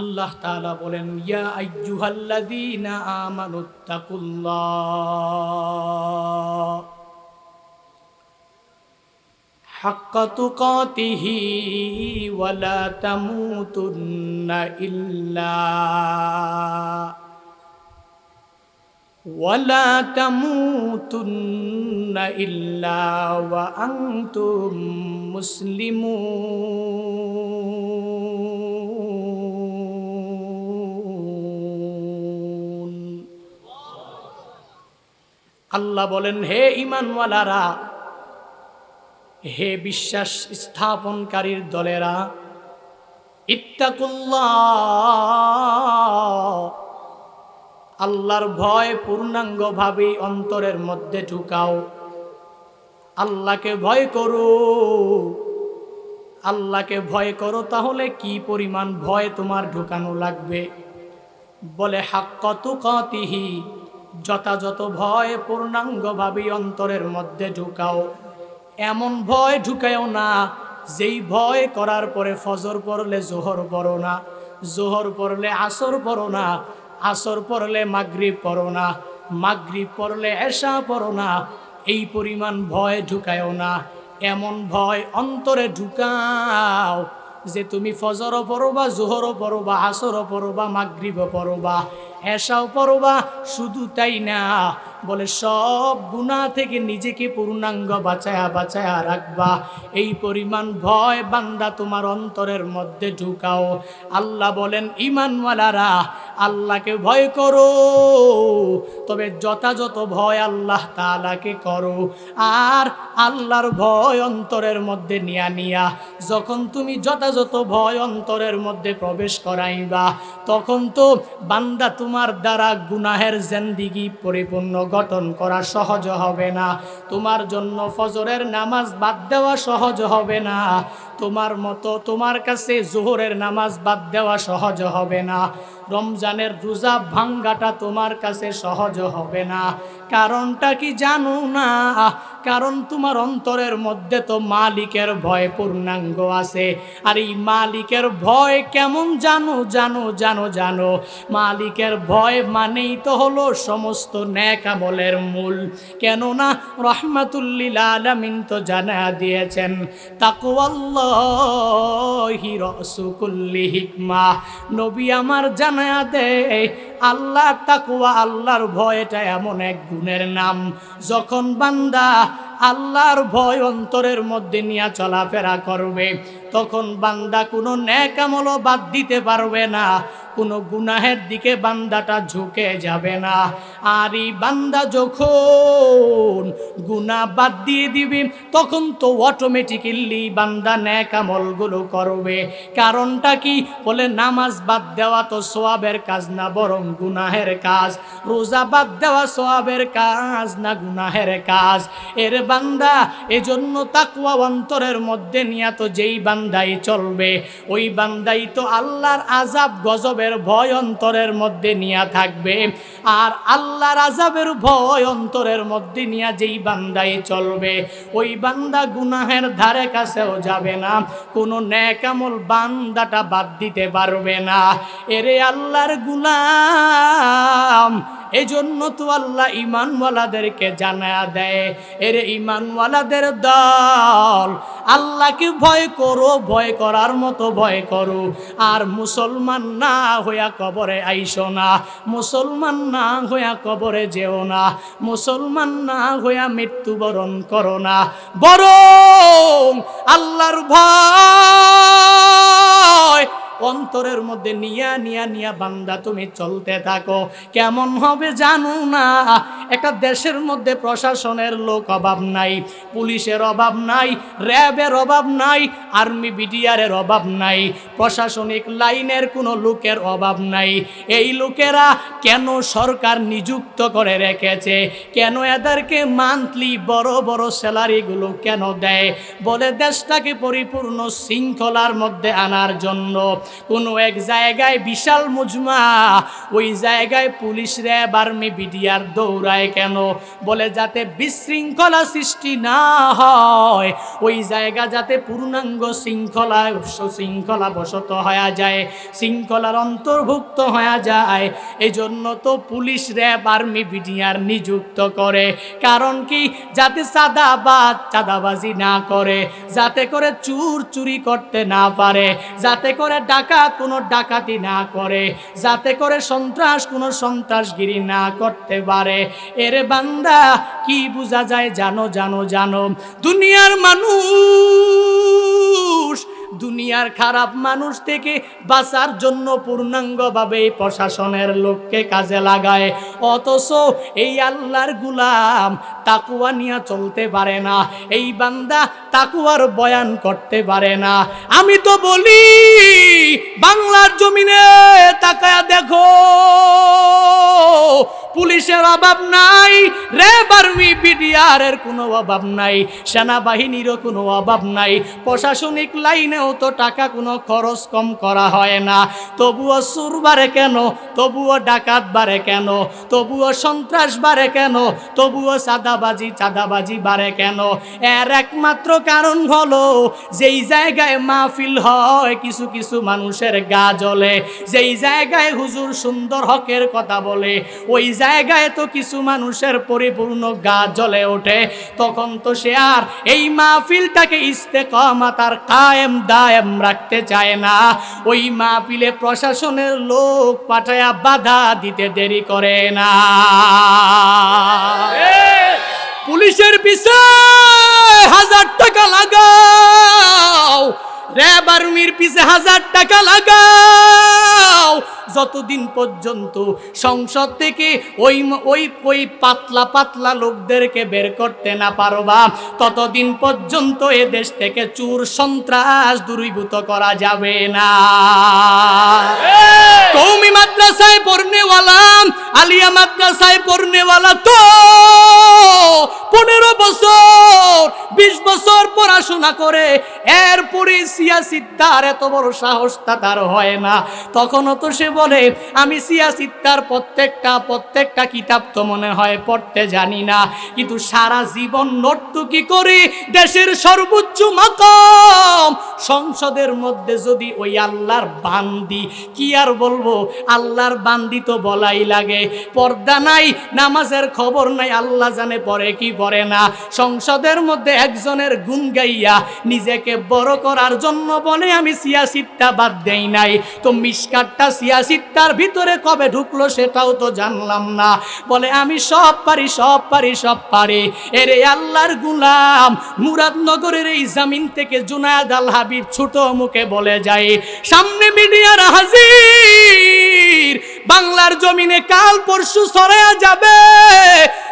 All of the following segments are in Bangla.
আল্লাহ তালা বলেন, ইয়া আইজুহাল্লাদিনা আমানুত্তাকুল্লাহ হাক্কা তুকাতিহি ওয়ালা তামুতুন্না ইল্লা। ওয়ালা তামুতুন্না ইল্লা ওয়া আনতুম মুসলিমুন। আল্লাহ বলেন, হে ইমানওয়ালারা হে বিশ্বাস স্থাপনকারীর দলেরা, ইত্তাকুল্লাহ, আল্লাহর ভয় পূর্ণাঙ্গভাবে অন্তরের মধ্যে ঢুকাও। আল্লাহকে ভয় করো। আল্লাহকে ভয় করো, তাহলে কি পরিমাণ ভয় তোমার ঢুকানো লাগবে? বলে হাক্কতু কতিহি যথাযথ ভয় পূর্ণাঙ্গভাবে অন্তরের মধ্যে ঢুকাও। এমন ভয় ঢুকায়ও না, যেই ভয় করার পরে ফজর পড়লে জোহর পড়ো না, জোহর পড়লে আসর পড়ো না, আসর পড়লে মাগরিব পড়ো না, মাগরিব পড়লে এশা পড়ো না, এই পরিমাণ ভয় ঢুকায়ও না, এমন ভয় অন্তরে ঢুকাও। যে তুমি ফজরও পড়বা, জোহরও পড়বা, আসরও পড়বা, মাগরিবও পড়বা এসাও পড়বা, শুধু তাই না। বলে, সব গুণা থেকে নিজেকে পূর্ণাঙ্গ বাঁচায়া বাঁচায়া রাখবা। এই পরিমাণ ভয় বান্দা তোমার অন্তরের মধ্যে ঢুকাও। আল্লাহ বলেন ইমানওয়ালারা আল্লাহকে ভয় করো। তবে যথাযথ ভয় আল্লাহ তালাকে করো। আর আল্লাহর ভয় অন্তরের মধ্যে নিয়া নিয়া। যখন তুমি যথাযথ ভয় অন্তরের মধ্যে প্রবেশ করাইবা, তখন তো বান্দা তোমার দ্বারা গুনাহের জেন্দিগি পরিপূর্ণ গঠন করা সহজ হবে না। তোমার জন্য ফজরের নামাজ বাদ দেওয়া সহজ হবে না। তোমার মতো তোমার কাছে জোহরের নামাজ বাদ দেওয়া সহজ হবে না। রমজানের রোজা ভাঙ্গাটা তোমার কাছে সহজ হবে না। কারণটা কি জানো না? কারণ তোমার অন্তরের মধ্যে তো মালিকের ভয় পূর্ণাঙ্গ আছে। আর এই মালিকের ভয় কেমন জানো জানো জানো জানো? মালিকের ভয় মানেই তো হলো সমস্ত ন্যাক আমলের মূল। কেননা রহমাতুল্লিল আলামিন তো জানা দিয়েছেন রসুকুল্লি হিকমা। নবী আমার জানা দেয়, আল্লাহ তাকুয়া আল্লাহর ভয় এটা এমন এক গুণের নাম। যখন বান্দা আল্লাহর ভয় অন্তরের মধ্যে নিয়ে চলাফেরা করবে তখন বান্দা কোনো ন্যাকামলও বাদ দিতে পারবে না। কোনো গুনাহের দিকে বান্দাটা ঝুঁকে যাবে না। আর এই বান্দা যখন গুনাহ বাদ দিয়ে দিবে, তখন তো অটোমেটিক্যালি বান্দা ন্যাকামলগুলো করবে। কারণটা কি? বলে নামাজ বাদ দেওয়া তো সোয়াবের কাজ না, বরং গুনাহের কাজ। রোজা বাদ দেওয়া সোয়াবের কাজ না, গুনাহের কাজ। এর বান্দা এজন্য তাকুয়া অন্তরের মধ্যে নিয়ে তো যেই বান্দাই চলবে। ওই বান্দাই তো আল্লাহর আজাব গজবের ভয় অন্তরের মধ্যে নিয়ে থাকবে। আর আল্লাহর আজাবের ভয় অন্তরের মধ্যে নিয়ে যেই বান্দাই চলবে, ওই বান্দা গুনাহের ধারে কাছেও যাবে না। কোনো ন্যাকামল বান্দাটা বাদ দিতে পারবে না। এরে আল্লাহর গুলাম এজন্য তো আল্লাহ ইমানওয়ালাদেরকে জানা দেয়, এর ইমানওয়ালাদের দল, আল্লাহকে ভয় করো, ভয় করার মতো ভয় করো। আর মুসলমান না হইয়া কবরে আইসো না, মুসলমান না হইয়া কবরে যেও না, মুসলমান না হইয়া মৃত্যুবরণ করো না। বরং আল্লাহর ভয় অন্তরের মধ্যে নিয়া নিয়া নিয়া বান্দা তুমি চলতে থাকো। কেমন হবে জানো না, একটা দেশের মধ্যে প্রশাসনের লোক অভাব নাই, পুলিশের অভাব নাই, র্যাবের অভাব নাই, আর্মি বিডিআরের অভাব নাই, প্রশাসনিক লাইনের কোনো লোকের অভাব নাই। এই লোকেরা কেন সরকার নিযুক্ত করে রেখেছে? কেন এদেরকে মান্থলি বড় বড় স্যালারিগুলো কেন দেয়? বলে দেশটাকে পরিপূর্ণ শৃঙ্খলার মধ্যে আনার জন্য। কোনো এক জায়গায় বিশাল মুজমা, ওই জায়গায় পুলিশ র্যাব আর্মি বিডিআর দৌড়ায় কেন? বলে যাতে বিশৃঙ্খলা সৃষ্টি না হয়। ওই জায়গা যাতে পূর্ণাঙ্গ শৃঙ্খলা শৃঙ্খলা বশত হয়ে যায়, শৃঙ্খলার অন্তর্ভুক্ত হয়ে যায়। এই জন্য তো পুলিশ র্যাব আর্মি বিডিআর নিযুক্ত করে। কারণ কি? যাতে চাঁদাবাজ চাঁদাবাজি না করে, যাতে করে চুর চুরি করতে না পারে, যাতে করে ডাকাত কোনো ডাকাতি না করে, যাতে করে সন্ত্রাস কোনো সন্ত্রাসগিরি না করতে পারে। এর বান্দা কি বোঝা যায়? জানো জানো জানো। দুনিয়ার মানুষ দুনিয়ার খারাপ মানুষ থেকে বাঁচার জন্য পূর্ণাঙ্গভাবে প্রশাসনের লোককে কাজে লাগায়। অথচ এই আল্লাহর গুলাম তাকুয়া নিয়ে চলতে পারে না। এই বান্দা তাকুয়ার বয়ান করতে পারে না। আমি তো বলি, বাংলার জমিনে তাকায়া দেখো, পুলিশের অভাব নাই র্যাব আর্মি বিডিআর এর কোনো অভাব নাই, সেনাবাহিনীরও কোনো অভাব নাই, প্রশাসনিক লাইনেও তো টাকা কোনো খরচ কম করা হয় না। তবুও সুর বাড়ে কেন? তবুও ডাকাত বাড়ে কেন? তবুও সন্ত্রাস বাড়ে কেন? তবুও চাঁদাবাজি চাঁদাবাজি বাড়ে কেন? এর একমাত্র কারণ হলো, যেই জায়গায় মাহফিল হয় কিছু কিছু মানুষের গা জ্বলে। যেই জায়গায় হুজুর সুন্দর হকের কথা বলে, ওই জায়গায় তো কিছু মানুষের পরিপূর্ণ গা জ্বলে ওঠে। তখন তো সে আর এই মাহফিলটাকে ইস্তেকমাতার কায়েম দায়েম রাখতে চায় না। ওই মাহফিলে প্রশাসনের লোক পাঠায়া বাধা দিতে দেরি করে না। পুলিশের পিছে হাজার টাকা লাগাও। র্যাব আর্মির পিছে হাজার টাকা লাগাও। যতদিন পর্যন্ত সংসদ থেকে ওই ওই ওই পাতলা পাতলা লোকদেরকে বের করতে না পারবা ততদিন পর্যন্ত এ দেশ থেকে চুর সন্ত্রাস দূরীভূত করা যাবে না। কৌমি মাদ্রাসায় পড়নেওয়ালা আলিয়া মাদ্রাসায় পড়নেওয়ালা তো পনেরো বছর বিশ বছর পড়াশোনা করে এরপরে সিয়াসিদ্দার এত বড় সাহসটা তার হয় না। তখনও তো সে বলে, আমি সিয়াসিদ্দার প্রত্যেকটা প্রত্যেকটা কিতাব তো মনে হয় পড়তে জানি না। কিন্তু সারা জীবন নর্তুকি করে দেশের সর্বোচ্চ মাকাম, সংসদের মধ্যে যদি ওই আল্লাহর বান্দি, কি আর বলব? আল্লাহর বান্দি তো বলাই লাগে। পর্দা নাই, নামাজের খবর নাই, আল্লাহ জানে পরে কি পড়ে না। সংসদের মধ্যে একজনের গুণ গাইয়া নিজেকে বড় করার জন্য বলে, আমি সিয়াসিটটা বাদ দেই নাই। তো মিসকাটটা সিয়াসিটটার ভিতরে কবে ঢুকলো সেটাও তো জানলাম না। বলে, আমি সব পারি সব পারি সব পারি। এরে আল্লাহর গুলাম মুরাদনগরের এই জামিন থেকে জুনায়দ আল হাবিব ছোট মুখে বলে যায়, সামনে মিডিয়ার হাজির, বাংলার জমিনে কাল পরশু সরায়া যাবে।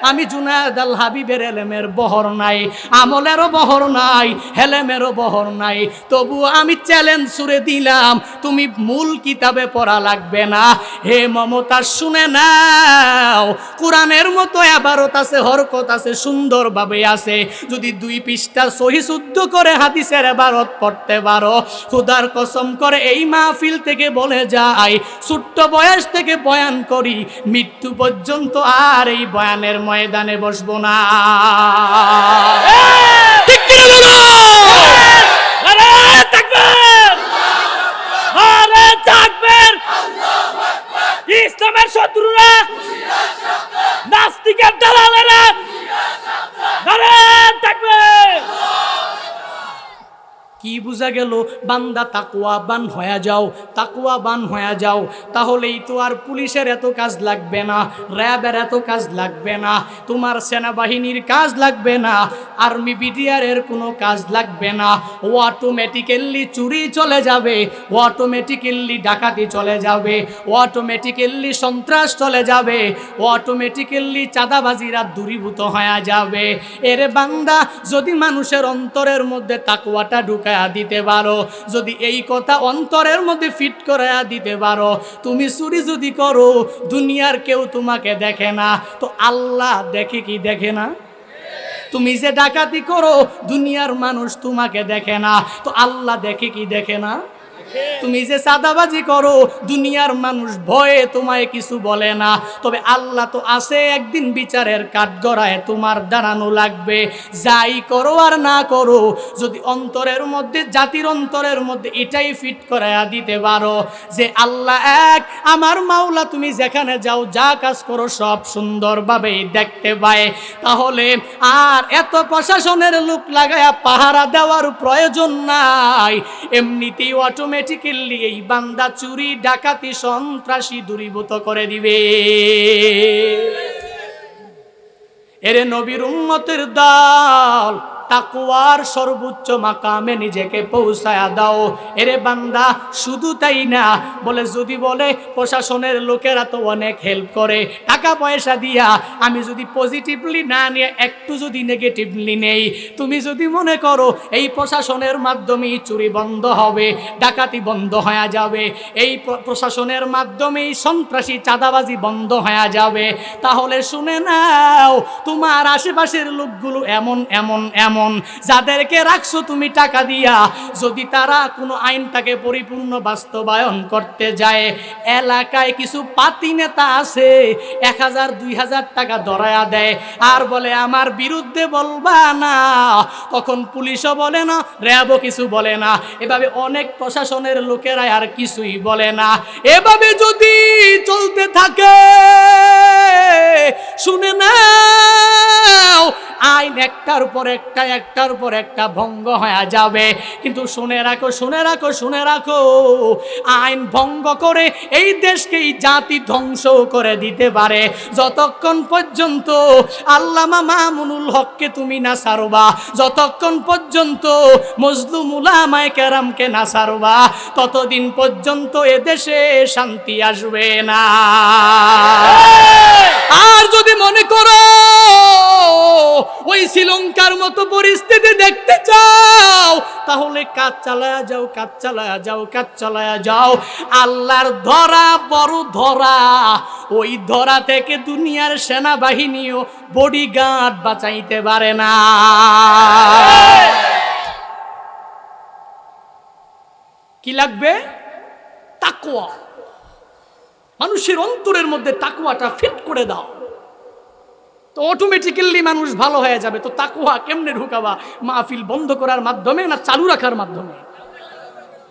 আমি জুনায়দ আল হাবিবের এলেমের বহর নাই, আমলেরও বহর নাই, হেলেমেরও বহর নাই। তবু আমি চ্যালেঞ্জ সুরে দিলাম, তুমি মূল কিতাবে পড়া লাগবে। না। হে মমতা শুনে নাও। কোরআনের মতো আবারত আছে হরকত আছে সুন্দরভাবে আছে। যদি দুই পৃষ্ঠা সহি শুদ্ধ করে হাদিসের এবারত পড়তে পারো। খুদার কসম করে এই মাহফিল থেকে বলে যায় ছোট্ট বয়স থেকে বয়ান করি মৃত্যু পর্যন্ত আর এই বয়ানের ময়দানে বসবো না। ঠিক কি না বলো? নারায়ে তাকবীর! নারায়ে তাকবীর! ইসলামের শত্রুরা নাস্তিকের দালালেরা তাকবীর! কি বোঝা গেল? বান্দা তাকুয়া বান হয়ে যাও তাকুয়া বান হয়ে যাও। তাহলেই তো আর পুলিশের এত কাজ লাগবে না, র্যাবের এত কাজ লাগবে না, তোমার সেনাবাহিনীর কাজ লাগবে না, আর্মি বিডিআরের কোনো কাজ লাগবে না। ও অটোমেটিক্যালি চুরি চলে যাবে, ও অটোমেটিক্যালি ডাকাতি চলে যাবে, ও অটোমেটিক্যালি সন্ত্রাস চলে যাবে, ও অটোমেটিক্যালি চাঁদাবাজিরা দূরীভূত হয়ে যাবে। এর বান্দা, যদি মানুষের অন্তরের মধ্যে তাকুয়াটা ঢুকায়া দিতে পারো। যদি এই কথা অন্তরের মধ্যে ফিট করায়া দিতে পারো, তুমি চুরি যদি করো, দুনিয়ার কেউ তোমাকে দেখে না। তো আল্লাহ দেখে কি দেখে না? তুমি যে ডাকাতি করো, দুনিয়ার মানুষ তোমাকে দেখে না। তো আল্লাহ দেখে কি দেখে না? তুমি যে চাঁদাবাজি করো, দুনিয়ার মানুষ ভয়ে তোমায় কিছু বলে না। তবে আল্লাহ তো আছে, একদিন বিচারের কাঠগড়ায় তোমার দাঁড়ানো লাগবে। যাই করো আর না করো, যদি অন্তরের মধ্যে, জাতির অন্তরের মধ্যে এটাই ফিট করাইয়া দিতে পারো যে আল্লাহ এক, আমার মাওলা তুমি যেখানে যাও, যা কাজ করো সব সুন্দরভাবেই দেখতে পায়। তাহলে আর এত প্রশাসনের লোক লাগায়া পাহারা দেওয়ার প্রয়োজন নাই। এমনিতেই অটোমেটিক্যালি এই বান্দা চুরি ডাকাতি সন্ত্রাসী দূরীভূত করে দিবে। এরে নবীর উম্মতের দল তাকুয়ার সর্বোচ্চ মাকামে নিজেকে পৌঁছায়া দাও। এরে বান্দা, শুধু তাই না, বলে যদি বলে, প্রশাসনের লোকেরা তো অনেক হেল্প করে। টাকা পয়সা দিয়া আমি যদি পজিটিভলি না নিয়ে একটু যদি নেগেটিভলি নেই, তুমি যদি মনে করো এই প্রশাসনের মাধ্যমেই চুরি বন্ধ হবে, ডাকাতি বন্ধ হয়ে যাবে, এই প্রশাসনের মাধ্যমেই সন্ত্রাসী চাঁদাবাজি বন্ধ হয়ে যাবে, তাহলে শুনে নাও, তোমার আশেপাশের লোকগুলো এমন এমন এমন। যাদেরকে রাখছো তুমি টাকা দিয়া, যদি তারা কোনো আইনটাকে পরিপূর্ণ বাস্তবায়ন করতে যায়, এলাকায় কিছু পাতি নেতা আছে, এক হাজার, দুই হাজার টাকা ধরায়া দেয়, আর বলে, আমার বিরুদ্ধে বলবা না। তখন পুলিশও বলে না, র্যাবও কিছু বলে না। এভাবে অনেক প্রশাসনের লোকেরা আর কিছুই বলে না। এভাবে যদি চলতে থাকে, শুনে নাও, আইন একটার পর একটা একটার পর একটা ভঙ্গ হয়ে যাবে। কিন্তু শুনে রাখো শুনে রাখো শুনে রাখো আইন ভঙ্গ করে এই দেশকে এই জাতি ধ্বংস করে দিতে পারে। যতক্ষণ পর্যন্ত আল্লামা মামুনুল হককে তুমি না সারবা যতক্ষণ পর্যন্ত মজলুম উলামায়ে কেরামকে না সারবা ততদিন পর্যন্ত এদেশে শান্তি আসবে না। আর যদি মনে করো, ওই শ্রীলঙ্কার মতো পরিস্থিতি দেখতে চাও? তাহলে কাজ চালায়া যাও, কাজ চালায়া যাও, কাজ চালায়া যাও। আল্লাহর ধরা বড় ধরা। ওই ধরা থেকে দুনিয়ার সেনাবাহিনীও বডিগার্ড বাঁচাইতে পারে না। কি লাগবে? তাকুয়া মানুষের অন্তরের মধ্যে তাকুয়াটা ফিট করে দাও। তো অটোমেটিক্যালি মানুষ ভালো হয়ে যাবে। তো তাকুয়া কেমনে ঢুকাবা? মাহফিল বন্ধ করার মাধ্যমে না চালু রাখার মাধ্যমে?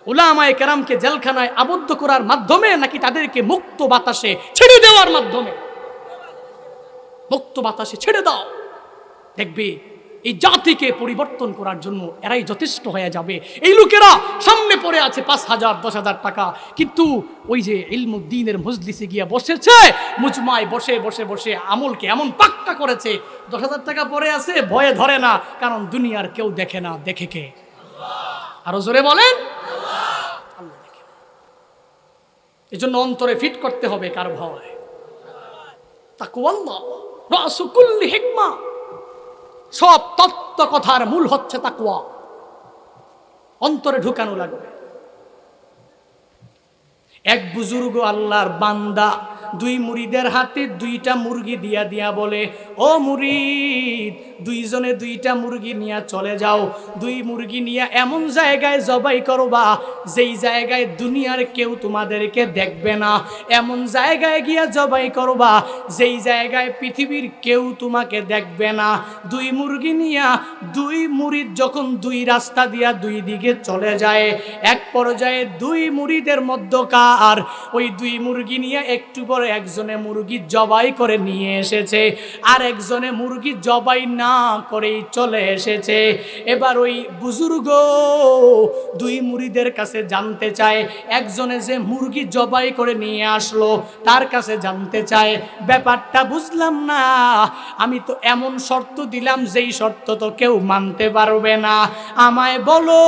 ওলামায় কেরামকে জেলখানায় আবদ্ধ করার মাধ্যমে নাকি তাদেরকে মুক্ত বাতাসে ছেড়ে দেওয়ার মাধ্যমে? মুক্ত বাতাসে ছেড়ে দাও। দেখবি এই জাতিকে পরিবর্তন করার জন্য এরাই যথেষ্ট হয়ে যাবে। এই লোকেরা সামনে পড়ে আছে পাঁচ হাজার, দশ হাজার টাকা। কিন্তু ওই যে ইলমুদ্দিনের মজলিসে গিয়ে বসেছে, মুজমায় বসে বসে বসে আমলকে এমন পাক্কা করেছে, দশ হাজার টাকা পড়ে আছে, ভয়ে ধরে না, কারণ দুনিয়ার কেউ দেখে না, দেখে কে? আরও জোরে বলেন? এই জন্য অন্তরে ফিট করতে হবে কার ভয়। তাকুয়াল্লাহ রাসুকুল্লি হিকমা। সব তত্ত্ব কথার মূল হচ্ছে তাকুয়া অন্তরে ঢুকানো লাগবে। এক বুজুর্গ আল্লাহর বান্দা দুই মুরিদের হাতে দুইটা মুরগি দিয়া দিয়া বলে, ও মুরিদ দুইজনে দুইটা মুরগি নিয়ে চলে যাও। দুই মুরগি নিয়ে এমন জায়গায় জবাই করবা, যেই জায়গায় দুনিয়ার কেউ তোমাদেরকে দেখবে না। এমন জায়গায় গিয়া জবাই করবা, যেই জায়গায় পৃথিবীর কেউ তোমাকে দেখবে না। দুই মুরগি নিয়া দুই মুরিদ যখন দুই রাস্তা দিয়া দুই দিকে চলে যায়, এক পর্যায়ে দুই মুরিদের মধ্যকার। ওই দুই মুরগি নিয়ে একটু পরে একজনে মুরগি জবাই করে নিয়ে এসেছে আর একজনে মুরগি জবাই না করেই চলে এসেছে। এবার ওই বুজুর্গ দুই মুরিদের কাছে জানতে চায়, একজনে যে মুরগি জবাই করে নিয়ে আসলো তার কাছে জানতে চায়, ব্যাপারটা বুঝলাম না, আমি তো এমন শর্ত দিলাম যেই শর্ত তো কেউ মানতে পারবে না। আমায় বলো,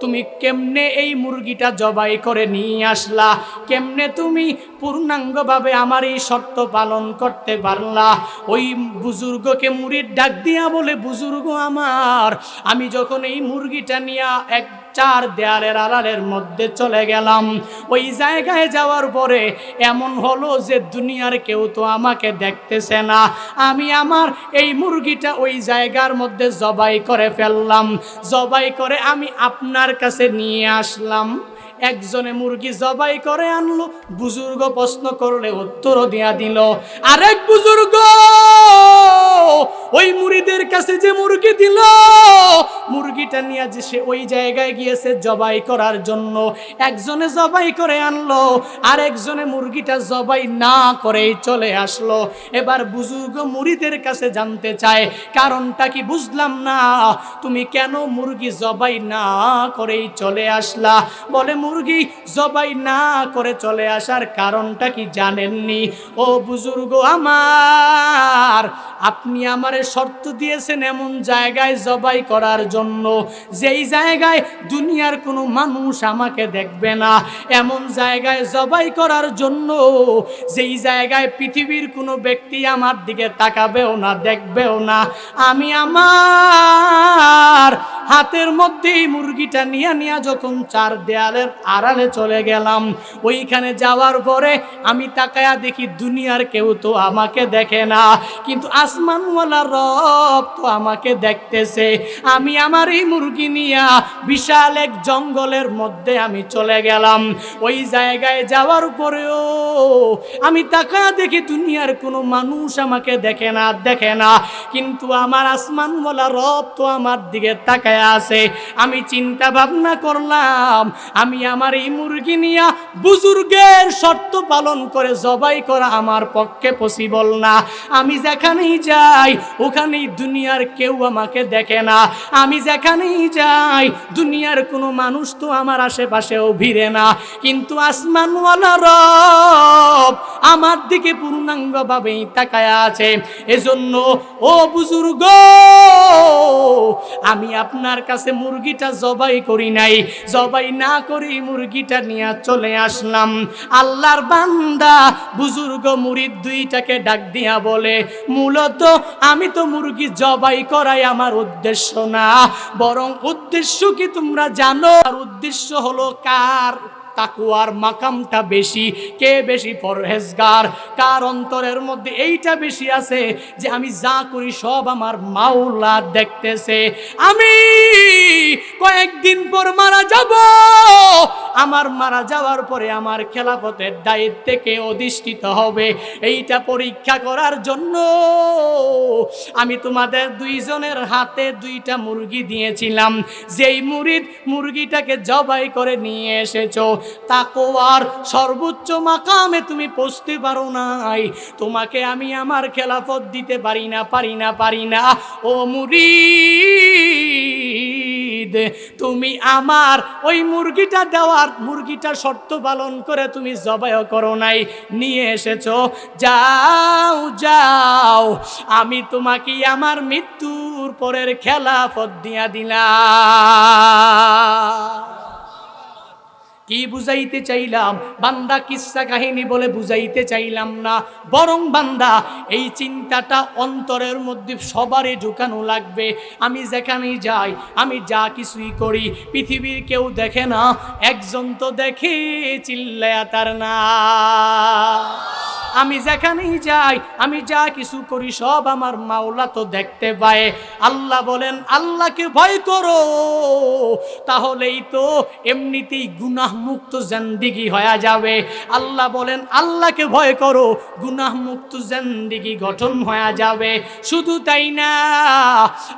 তুমি কেমনে এই মুরগিটা জবাই করে নিয়ে আসলা? কেমনে তুমি পূর্ণাঙ্গভাবে আমার এই শর্ত পালন করতে পারলা। ওই বুজুর্গকে মুড়ির ডাক দিয়া বলে, বুজুর্গ আমার, আমি যখন এই মুরগিটা নিয়ে এক চার দেয়ালের আড়ালের মধ্যে চলে গেলাম, ওই জায়গায় যাওয়ার পরে এমন হলো যে দুনিয়ার কেউ তো আমাকে দেখতেছে না। আমি আমার এই মুরগিটা ওই জায়গার মধ্যে জবাই করে ফেললাম। জবাই করে আমি আপনার কাছে নিয়ে আসলাম। একজনে মুরগি জবাই করে আনলো, বুজুর্গ প্রশ্ন করলে উত্তরও দিয়া দিল, আরেক বুজুর্গ, ওই মুড়িদের কাছে যে মুরগি দিল, মুরগিটা নিয়ে যে সে ওই জায়গায় গিয়েছে জবাই করার জন্য, একজনে জবাই করে আনলো আর একজনে মুরগিটা জবাই না করেই চলে আসলো। এবার বুজুর্গ মুড়িদের কাছে জানতে চায়, কারণটা কি বুঝলাম না, তুমি কেন মুরগি জবাই না করেই চলে আসলা? বলে মুরগি জবাই না করে চলে আসার কারণটা কি জানেননি? ও বুজুর্গ আমার, আপনি আমারে শর্ত দিয়েছেন এমন জায়গায় জবাই করার জন্য। যেই জায়গায় দুনিয়ার কোনো মানুষ আমাকে দেখবে না, এমন জায়গায় জবাই করার জন্য। যেই জায়গায় পৃথিবীর কোনো ব্যক্তি আমার দিকে তাকাবেও না, দেখবেও না। আমি আমার হাতের মধ্যেই মুরগিটা নিয়ে নিয়ে যখন চার দেয়ালের আড়ালে চলে গেলাম। ওইখানে যাওয়ার পরে আমি তাকায়া দেখি দুনিয়ার কেউ তো আমাকে দেখে না। কিন্তু আসমানওয়ালা রব তো আমাকে দেখতেছে। আমি আমার এই মুরগি নিয়া বিশাল এক জঙ্গলের মধ্যে আমি চলে গেলাম। ওই জায়গায় যাওয়ার পরেও আমি তাকায়া দেখি দুনিয়ার কোনো মানুষ আমাকে দেখে না দেখে না। কিন্তু আমার আসমানওয়ালা রব তো আমার দিকে তাকায় আছে। আমি চিন্তা ভাবনা করলাম, আমি আমার এই মুরগি নিয়া বুজুর্গের শর্ত পালন করে জবাই করা আমার পক্ষে পসিবল না। আমি যেখানেই যাই, ওখানেই দুনিয়ার কেউ আমাকে দেখে না। আমি যেখানেই যাই, দুনিয়ার কোনো মানুষ তো আমার আশেপাশেও ভিড়ে না। কিন্তু আসমানওয়ালা রব আমার দিকে পূর্ণাঙ্গভাবেই তাকায় আছে। এজন্য, ও বুজুর্গ, আমি আপনার কাছে মুরগিটা জবাই করি নাই। জবাই না করি মুরগিটা নিয়ে চলে আসলাম। আল্লাহর বান্দা বুজুর্গ মুরিদ দুইটাকে ডাক দিয়া বলে, মূলত আমি তো মুরগি জবাই করাই আমার উদ্দেশ্য না, বরং উদ্দেশ্য কি তোমরা জানো? আর উদ্দেশ্য হলো কার? তাকুয়ার মাকামটা বেশি, কে বেশি পরহেজগার? কার অন্তরের মধ্যে এইটা বেশি আছে যে আমি যা করি সব আমার মাওলা দেখতেছে। আমি কয়েকদিন পর মারা যাব। আমার মারা যাওয়ার পরে আমার খেলাফতের দায়িত্ব থেকে অধিষ্ঠিত হবে? এইটা পরীক্ষা করার জন্য আমি তোমাদের দুইজনের হাতে দুইটা মুরগি দিয়েছিলাম। যেই মুরিদ মুরগিটাকে জবাই করে নিয়ে এসেছ তাকোয়ার সর্বোচ্চ মাকামে তুমি পৌঁছতে পারো নাই। তোমাকে আমি আমার খেলাফত দিতে পারি না পারি না পারি না। ও মুরিদ, তুমি আমার ওই মুরগিটা দেওয়ার মুরগিটা শর্ত পালন করে তুমি জবাই করো নাই। নিয়ে এসেছ, যাও যাও। আমি তোমাকে আমার মৃত্যুর পরের খেলাফত দিয়া দিলাম। কি বুঝাইতে চাইলাম? বান্দা কিসা কাহিনী বলে বুঝাইতে চাইলাম না। বরং বান্দা, এই চিন্তাটা অন্তরের মধ্যে সবারই ঢুকানো লাগবে। আমি যেখানেই যাই, আমি যা কিছুই করি, পৃথিবীর কেউ দেখে না, একজন তো দেখে চিল্লায়া তার না আমি যেখানেই যাই, আমি যা কিছু করি, সব আমার মাওলা তো দেখতে পায়। আল্লাহ বলেন, আল্লাহকে ভয় করো। তাহলেই তো এমনিতেই গুনাহ মুক্ত জান্দিগি হয়ে যাবে। আল্লাহ বলেন, আল্লাহকে ভয় করো গুনাহ মুক্ত জান্দিগি গঠন হয়ে যাবে। শুধু তাই না,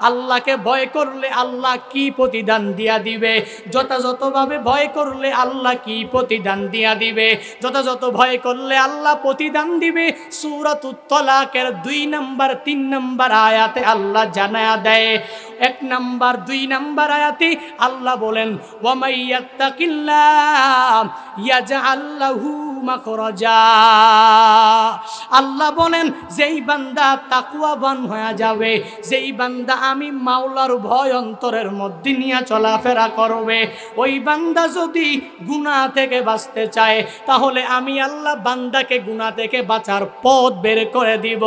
আল্লাহকে ভয় করলে আল্লাহ কি প্রতিদান দিয়া দিবে? যথাযথভাবে ভয় করলে আল্লাহ কি প্রতিদান দিয়া দিবে? যথাযথ ভয় করলে আল্লাহ প্রতিদান দিবে। সুরত তলাকের দুই নাম্বার, তিন নাম্বার আয়াতে আল্লাহ জানায়া দেয়। এক নাম্বার, দুই নাম্বার আয়াতে আল্লাহ বলেন আল্লাহ বলেন, যেই বান্দা তাকুয়াবান হয়ে যাবে, যেই বান্দা আমি মাওলার ভয় অন্তরের মধ্যে নিয়ে চলাফেরা করবে, ওই বান্দা যদি গুনাহ থেকে বাঁচতে চায়, তাহলে আমি আল্লাহ বান্দাকে গুনাহ থেকে থেকে বাঁচার পথ বের করে দিব।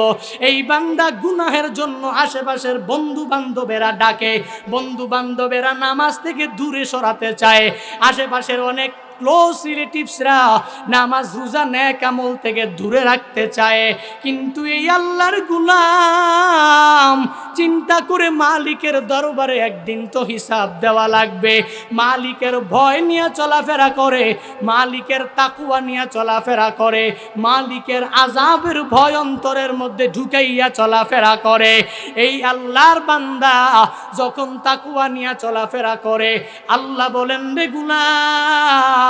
এই বান্দা গুনাহের জন্য আশেপাশের বন্ধু বান্ধবেরা ডাকে। বন্ধু বান্ধবেরা নামাজ থেকে দূরে সরাতে চায়। আশেপাশের অনেক ক্লোজ রিলেটিভসরা নামাজ রোজা ন্যাক আমল থেকে দূরে রাখতে চায়। কিন্তু এই আল্লাহর গুলাম চিন্তা করে মালিকের দরবারে একদিন তো হিসাব দেওয়া লাগবে। মালিকের ভয় নিয়ে চলাফেরা করে, মালিকের তাকুয়া নিয়ে চলাফেরা করে, মালিকের আজাবের ভয় অন্তরের মধ্যে ঢুকাইয়া চলাফেরা করে। এই আল্লাহর বান্দা যখন তাকুয়া নিয়ে চলাফেরা করে, আল্লাহ বলেন রে গুলাম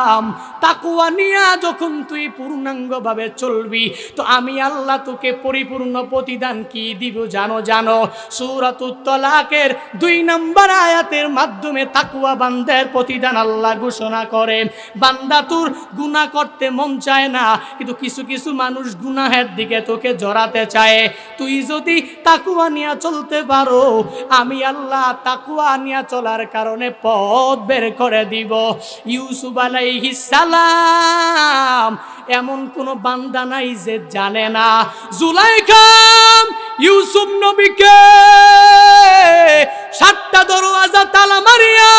তাকুয়া নিয়া যখন তুই পূর্ণাঙ্গভাবে চলবি, তো আমি আল্লাহ তোকে পরিপূর্ণ প্রতিদান কি দিব জানো জানো? সুরাতুত তলাকের দুই নম্বর আয়াতের মাধ্যমে তাকুয়া বান্দার প্রতিদান আল্লাহ ঘোষণা করেন। বান্দা তোর গুনাহ করতে মন চায় না, কিন্তু কিছু কিছু মানুষ গুনাহের দিকে তোকে জড়াতে চায়। তুই যদি তাকুয়া নিয়া চলতে পারো, আমি আল্লাহ তাকুয়া নিয়া চলার কারণে পথ বের করে দিব। ইউসুফ আলাইহিস সালাম। এমন কোন বান্দা নাই যে জানে না। জুলাইখাম ইউসুফ নবীকে সাতটা দরওয়াজা তালা মারিয়া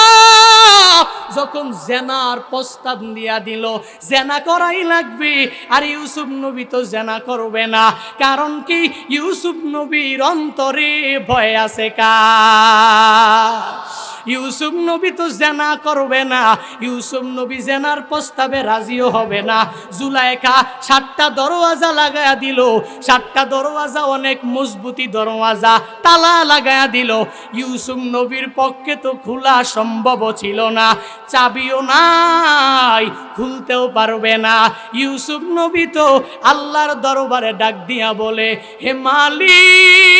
যখন জেনার প্রস্তাব দিয়া দিল, জেনা করাই লাগবে, আর ইউসুফ নবী তো জেনা করবে না। কারণ কি? ইউসুফ নবীর অন্তরে ভয় আছে কা ইউসুফ নবী তো জেনা করবে না, ইউসুফ নবী জেনার প্রস্তাবে রাজিও হবে না। জুলাইখা সাতটা দরওয়াজা লাগায়া দিল। সাতটা দরওয়াজা অনেক মজবুতি দরওয়াজা, তালা লাগায়া দিল। ইউসুফ নবীর পক্ষে তো খোলা সম্ভব ছিল না। চাবিও নাই, খুলতেও পারবে না। ইউসুফ নবী তো আল্লাহর দরবারে ডাক দিয়া বলে, হে মালিক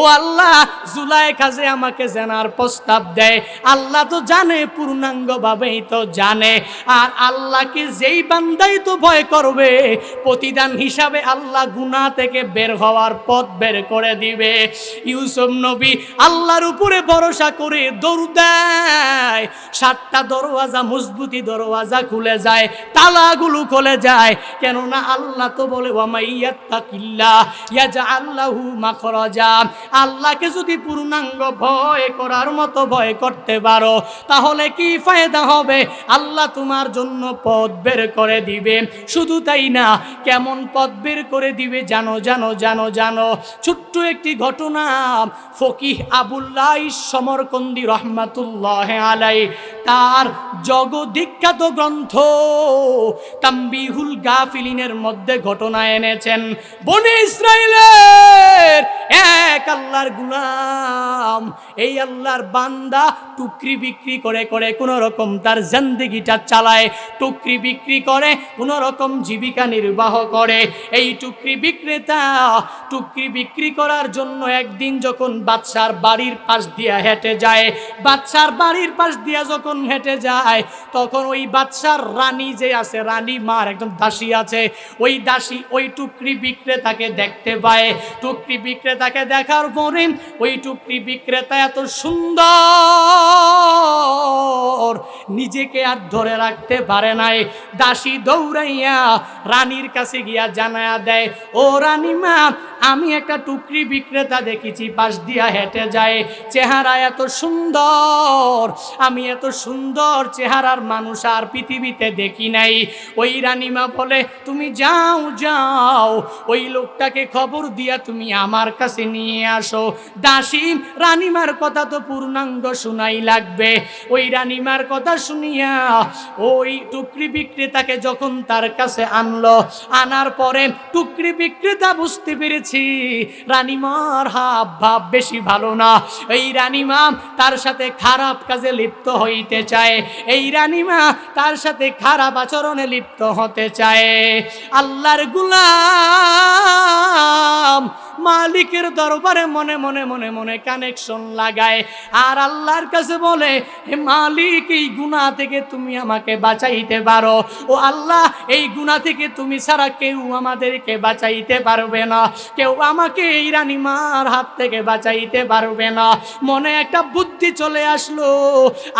ও আল্লাহ জুলাই কাজে আমাকে জানার প্রস্তাব দেয়, আল্লাহ তো জানে পূর্ণাঙ্গ ভাবেই তো জানে। আর আল্লাহকে যেই বান্দাই তো ভয় করবে, প্রতিদান হিসাবে আল্লাহ গুনাহ থেকে বের হওয়ার পথ বের করে দিবে। ইউসুফ নবী আল্লাহর উপরে ভরসা করে দৌড় দেয়। সাতটা দরওয়াজা, মজবুতি দরওয়াজা খুলে যায়, তালাগুলো খুলে যায়। কেননা আল্লাহ তো বলে ওয়ামাইয়াত্তাকিল্লাহ ইয়াজআল্লাহু মাখরাজা। আল্লাহকে যদি পূর্ণাঙ্গ ভয় করার মতো ভয় করতে পারো, তাহলে কি ফায়দা হবে? আল্লাহ তোমার জন্য পথ বের করে দিবে শুধু তাই না, কেমন পথ বের করে দিবে জানো জানো জানো জানো? ছোট্ট একটি ঘটনা, ফকিহ আবুল্লাহ সমরকন্দি রহমাতুল্লাহ আলাই, তার জগদীক্ষাত গ্রন্থ তাম্বিহুল গাফিলিনের মধ্যে ঘটনা এনেছেন। বনে ইসরায়েলের এক আল্লাহর গুলাম। এই আল্লাহর বান্দা টুকরি বিক্রি করে করে কোনো রকম তার জিন্দেগিটা চালায়। টুকরি বিক্রি করে কোনো রকম জীবিকা নির্বাহ করে। এই টুকরি বিক্রেতা, টুকরি বিক্রি করার জন্য একদিন যখন বাদশার বাড়ির পাশ দিয়া হেঁটে যায়, বাদশার বাড়ির পাশ দিয়া যখন হেঁটে যায়, তখন ওই বাদশার রানী যে আছে, রানী মার একদম দাসী আছে, ওই দাসী ওই টুকরি বিক্রেতাকে দেখতে পায়। টুকরি বিক্রেতাকে দেখার পরে ওই টুকরি বিক্রেতা এত সুন্দর, নিজেকে আর ধরে রাখতে পারে নাই। দাসী দৌড়াইয়া রানীর কাছে গিয়া জানায়া দেয়, ও রানীমা আমি একটা টুকরি বিক্রেতা দেখেছি, পাশ দিয়া হেঁটে যায়। চেহারা এত সুন্দর, আমি এত সুন্দর চেহারার মানুষ আর পৃথিবীতে দেখি নাই। ওই রানীমা বলে, তুমি যাও যাও, ওই লোকটাকে খবর দিয়া তুমি আমার কাছে নিয়ে আসো। দাসিম, রানীমার কথা তো পূর্ণাঙ্গ শোনাই লাগবে। ওই রানীমার কথা শুনিয়া ওই টুকরি বিক্রেতাকে যখন তার কাছে আনলো, আনার পরে টুকরি বিক্রেতা বুঝতে পেরেছি রানীমার হাব ভাব বেশি ভালো না। এই রানীমা তার সাথে খারাপ কাজে লিপ্ত হইতে চায়। এই রানীমা তার সাথে খারাপ আচরণে লিপ্ত হতে চায়। আল্লাহর গুলাম মালিকের দরবারে মনে মনে মনে মনে কানেকশন লাগায়। আর আল্লাহর কাছে বলে, হে মালিক, এই গুণা থেকে তুমি আমাকে বাঁচাইতে পারো। ও আল্লাহ, এই গুণা থেকে তুমি ছাড়া কেউ আমাদেরকে বাঁচাইতে পারবে না। কেউ আমাকে এই রানীমার হাত থেকে বাঁচাইতে পারবে না। মনে একটা বুদ্ধি চলে আসলো।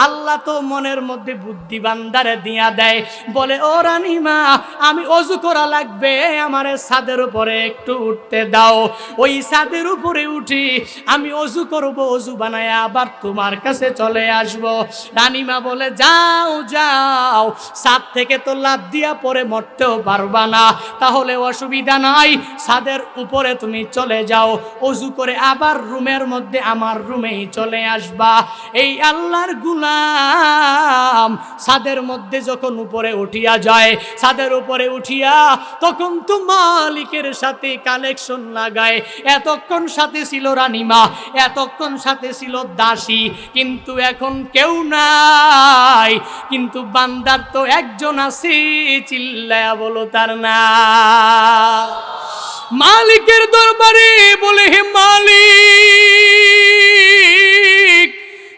আল্লাহ তো মনের মধ্যে বুদ্ধি বান্দারে দিয়া দেয়। বলে, ও রানীমা, আমি অজু করা লাগবে। আমার ছাদের উপরে একটু উঠতে দাও। ওই ছাদের উপরে উঠি আমি অজু করব, অজু বানায় আবার তোমার কাছে চলে আসব। রানীমা বলে, যাও যাও, ছাদ থেকে তো লাভ দিয়া পরে মরতেও পারবা না। তাহলে অসুবিধা নাই, ছাদের উপরে তুমি চলে যাও। অজু করে আবার রুমের মধ্যে আমার রুমেই চলে আসবা। এই আল্লাহর গুলাম ছাদের মধ্যে যখন উপরে উঠিয়া যায়, ছাদের উপরে উঠিয়া তখন তো মালিকের সাথে কালেকশন লাগায়। এতক্ষণ সাথে ছিল রানীমা, এতক্ষণ সাথে ছিল দাসী, কিন্তু এখন কেউ নাই। কিন্তু বান্দার তো একজন আছে, চিল্লায়া বলো তার না। মালিকের দরবারে বলে, হে মালিক,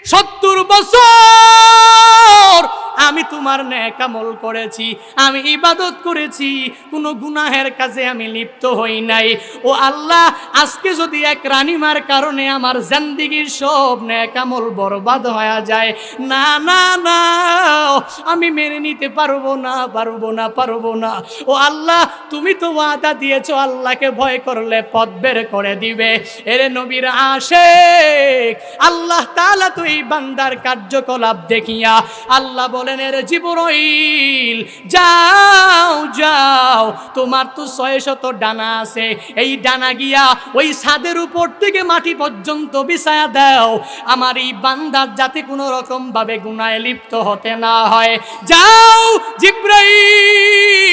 সত্তর বছর আমি তোমার ন্যাকামল করেছি, আমি ইবাদত করেছি, কোনো গুনাহের কাজে আমি লিপ্ত হই নাই। ও আল্লাহ, আজকে যদি এক রানিমার কারণে আমার জিন্দিগির সব ন্যাকামল বরবাদ হয়ে যায়, না না না, আমি মেনে নিতে পারব না পারব না পারব না। ও আল্লাহ, তুমি তো ওয়াদা দিয়েছ, আল্লাহকে ভয় করলে পথ বের করে দিবে। এরে নবীর আসে আল্লাহ তাআলা তো এই বান্দার কার্যকলাপ দেখিয়া আল্লাহ বলেন, এর জিবরইল, যাও যাও, তোমার তো ছয় শত ডানা আছে। এই ডানা গিয়া ওই ছাদের উপর থেকে মাটি পর্যন্ত বিছায়া দাও। আমার এই বান্দার যাতে কোনো রকম ভাবে গুনায় লিপ্ত হতে না হয়। যাও, জিব্রাইল!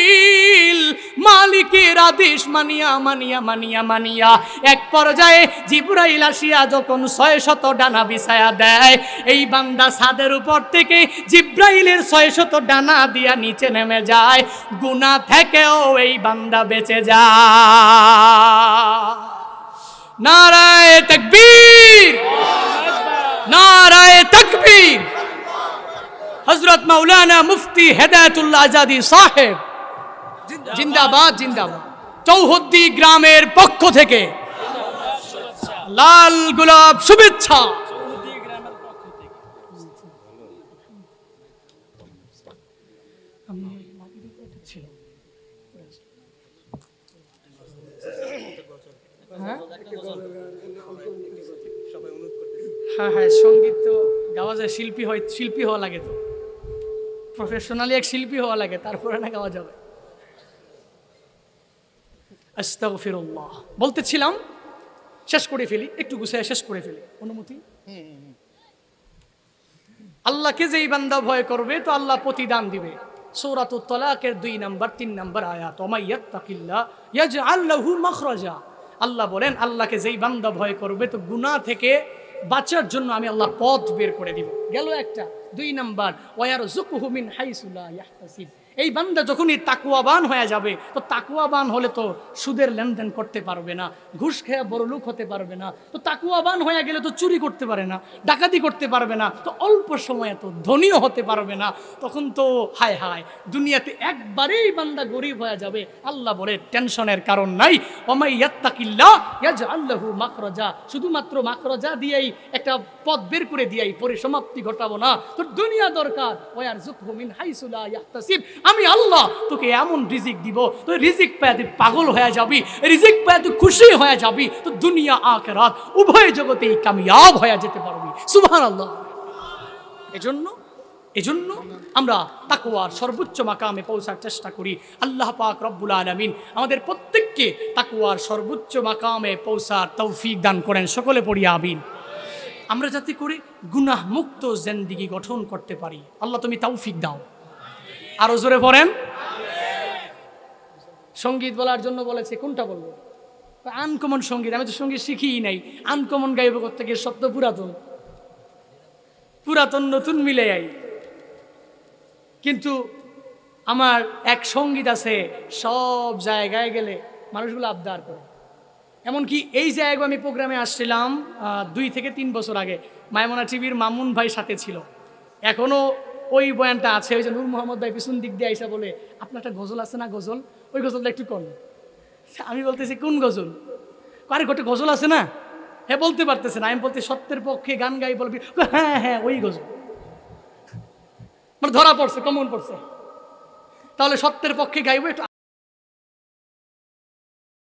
মালিকের আদেশ মানিয়া মানিয়া মানিয়া মানিয়া। এক পর্যায়ে জিব্রাইল আসিয়া যখন ছয় শত ডানা বিছায়া দেয়, এই বান্দা ছাদের উপর থেকে জিব্রাইলের ছয় শত ডানা দিয়া নিচে নেমে যায়। গুনা থেকেও এই বান্দা বেঁচে যায়। নারায় তকবীর! নারায় তকবীর! হজরত মাওলানা মুফতি হেদায়তুল্লাহ আজাদি সাহেব জিন্দাবাদ। জিন্দাবাদ চৌহদ্দি গ্রামের পক্ষ থেকে লাল গোলাপ শুভেচ্ছা। হ্যাঁ? হ্যাঁ সংগীত তো গাওয়া যায় শিল্পী হয় শিল্পী হওয়া লাগে তো। প্রফেশনালি এক শিল্পী হওয়া লাগে তারপরে না গাওয়া যাবে। আস্তাগফিরুল্লাহ। বলতেছিলাম, শেষ করে ফেলি, একটু গুছিয়ে শেষ করে ফেলি। অনুমতি? আল্লাহকে যেই বান্দা ভয় করবে, তো আল্লাহ প্রতিদান দিবে। সৌরাত তলাকের দুই নাম্বার, তিন নাম্বার আয়াত ওমাইয়াত্তাকিল্লা ইয়াজআল লাহু মাখরাজা। আল্লাহ বলেন, আল্লাহকে যেই বান্দা ভয় করবে, তো গুনাহ থেকে বাঁচার জন্য আমি আল্লাহ পথ বের করে দিব। গেল একটা। দুই নম্বর ওয়ার জুকুহু মিন হাইসুলা ইয়াহতাসিব। এই বান্দা যখনই তাকুয়াবান হয়ে যাবে, তো তাকুয়াবান হলে তো সুদের লেনদেন করতে পারবে না, ঘুষ খেয়ে বড় লোক হতে পারবে না, তো তাকুয়াবান হয়ে গেলে তো চুরি করতে পারে না, ডাকাতি করতে পারবে না, তো অল্প সময়ে তো ধনীও হতে পারবে না, তখন তো হায় হায়, দুনিয়াতে একবারেই বান্দা গরিব হয়ে যাবে, আল্লাহ বলে টেনশনের কারণ নাই অমাই ইয়াত্তাকিল্লা ইয়াজ আল্লাহু মাকরজা শুধুমাত্র মাকরজা দিয়েই একটা পথ বের করে দিয়েই পরিসমাপ্তি ঘটাবো না তোর দুনিয়া দরকার। ওয়ার জুকহুমিন হাইসুলা ইয়াহতাসিব। আমি আল্লাহ তোকে এমন রিজিক দিব, তুই রিজিক পেয়ে তুই পাগল হয়ে যাবি, রিজিক পেয়ে তুই খুশি হয়ে যাবি, তো দুনিয়া, আখেরাত উভয় জগতেই কামিয়াব হয়ে যেতে পারবি। এজন্য এজন্য আমরা তাকুয়ার সর্বোচ্চ মাকামে পৌঁছার চেষ্টা করি। আল্লাহ পাক রব্বুল আলমিন আমাদের প্রত্যেককে তাকুয়ার সর্বোচ্চ মাকামে পৌঁছার তৌফিক দান করেন। সকলে পড়ি আবিন আমরা যাতে করে গুনাহ মুক্ত জেন্দিগি গঠন করতে পারি। আল্লাহ তুমি তৌফিক দাও। আরও জোরে পড়েন। সংগীত বলার জন্য বলেছে, কোনটা বলব? আনকমন সংগীত, আমি তো সংগীত শিখিই নাই। আনকমন গাইব করতে গিয়ে শব্দ পুরাতন। পুরাতন, নতুন মিলে আই। কিন্তু আমার এক সংগীত আছে, সব জায়গায় গেলে মানুষগুলো আবদার করে। এমনকি এই যে জায়গায় আমি প্রোগ্রামে আসছিলাম দুই থেকে তিন বছর আগে মায়মনা টিভির মামুন ভাই সাথে ছিল। এখনও ওই বয়ানটা আছে, ওই যে নূর মোহাম্মদ ভাই পিছন দিক দিয়ে আইসা বলে আপনার একটা গজল আছে না গজল? ওই গজলটা একটু কর আমি বলতেছি, কোন গজল? আরে, গোটে গজল আছে না? হ্যাঁ বলতে পারতেছে না। আমি বলতে, সত্যের পক্ষে গান গাই বলবি? হ্যাঁ হ্যাঁ ওই গজল। মানে ধরা পড়ছে, কমন পড়ছে। তাহলে সত্যের পক্ষে গাইবো একটু